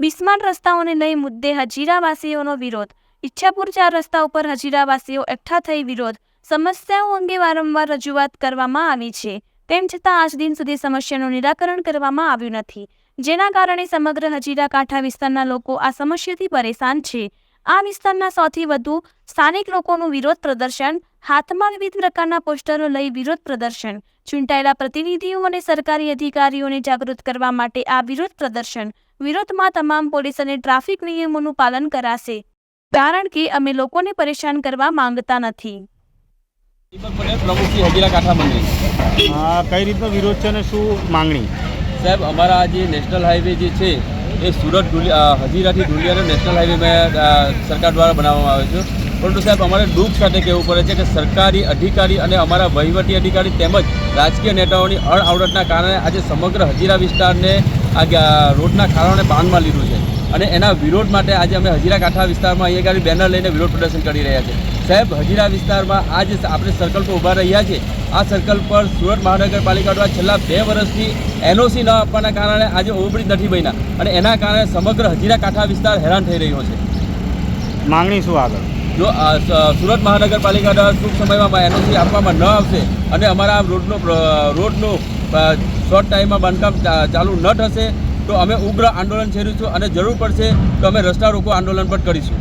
બિસ્માર રસ્તાઓને લઈ મુદ્દે હજીરાવાસીઓનો વિરોધ. ઈચ્છાપુર ચાર રસ્તા ઉપર હજીરાવાસીઓ એકઠા થઈ વિરોધ. સમસ્યાઓ અંગે વારંવાર રજૂઆત કરવામાં આવી છે. તેમ છતાં આજ દિન સુધી સમસ્યાનું નિરાકરણ કરવામાં આવ્યું નથી. જેના કારણે સમગ્ર હજીરા કાંઠા વિસ્તારના લોકો આ સમસ્યાથી પરેશાન છે. આ વિસ્તારના સૌથી વધુ સ્થાનિક લોકોનું વિરોધ પ્રદર્શન, હાથમાં વિવિધ પ્રકારના પોસ્ટરો લઈ વિરોધ પ્રદર્શન, ચૂંટાયેલા પ્રતિનિધિઓ અને સરકારી અધિકારીઓને જાગૃત કરવા માટે આ વિરોધ પ્રદર્શન વિરોધમાં તમામ પોલીસ અને ટ્રાફિક નિયમોનું પાલન કરાશે. કારણ કે અમે લોકોને પરેશાન કરવા માંગતા નથી. કઈ રીતનો વિરોધ છે અને શું માંગણી? સાહેબ અમારા આ જે નેશનલ હાઈવે જે છે એ સુરત હજીરાથી ધુલિયાનો નેશનલ હાઈવે સરકાર દ્વારા બનાવવામાં આવે છે. પરંતુ સાહેબ, અમારે દુઃખ સાથે કહેવું પડે છે કે સરકારી અધિકારી અને અમારા વહીવટી અધિકારી તેમજ રાજકીય નેતાઓની અણઆવડતના કારણે આજે સમગ્ર હજીરા વિસ્તારને આ રોડના કારણે બાંધમાં લીધું છે. અને એના વિરોધ માટે આજે અમે હજીરા કાંઠા વિસ્તારમાં અહીંયા આગળ બેનર લઈને વિરોધ પ્રદર્શન કરી રહ્યા છે. સાહેબ, હજીરા વિસ્તારમાં આજે આપણે સર્કલ પર ઊભા રહ્યા છીએ. આ સર્કલ પર સુરત મહાનગરપાલિકા દ્વારા છેલ્લા બે વર્ષથી એનઓસી ન આપવાના કારણે આજે ઓવરબ્રિજ નથી બન્યા. અને એના કારણે સમગ્ર હજીરા કાંઠા વિસ્તાર હેરાન થઈ રહ્યો છે. માંગણી શું આગળ? જો સુરત મહાનગરપાલિકા દ્વારા ટૂંક સમયમાં એનઓસી આપવામાં ન આવશે અને અમારા રોડનો રોડનું શોર્ટ ટાઈમમાં બાંધકામ ચાલુ ન થશે, તો અમે ઉગ્ર આંદોલન છેડીશું અને જરૂર પડશે તો અમે રસ્તા રોકો આંદોલન પણ કરીશું.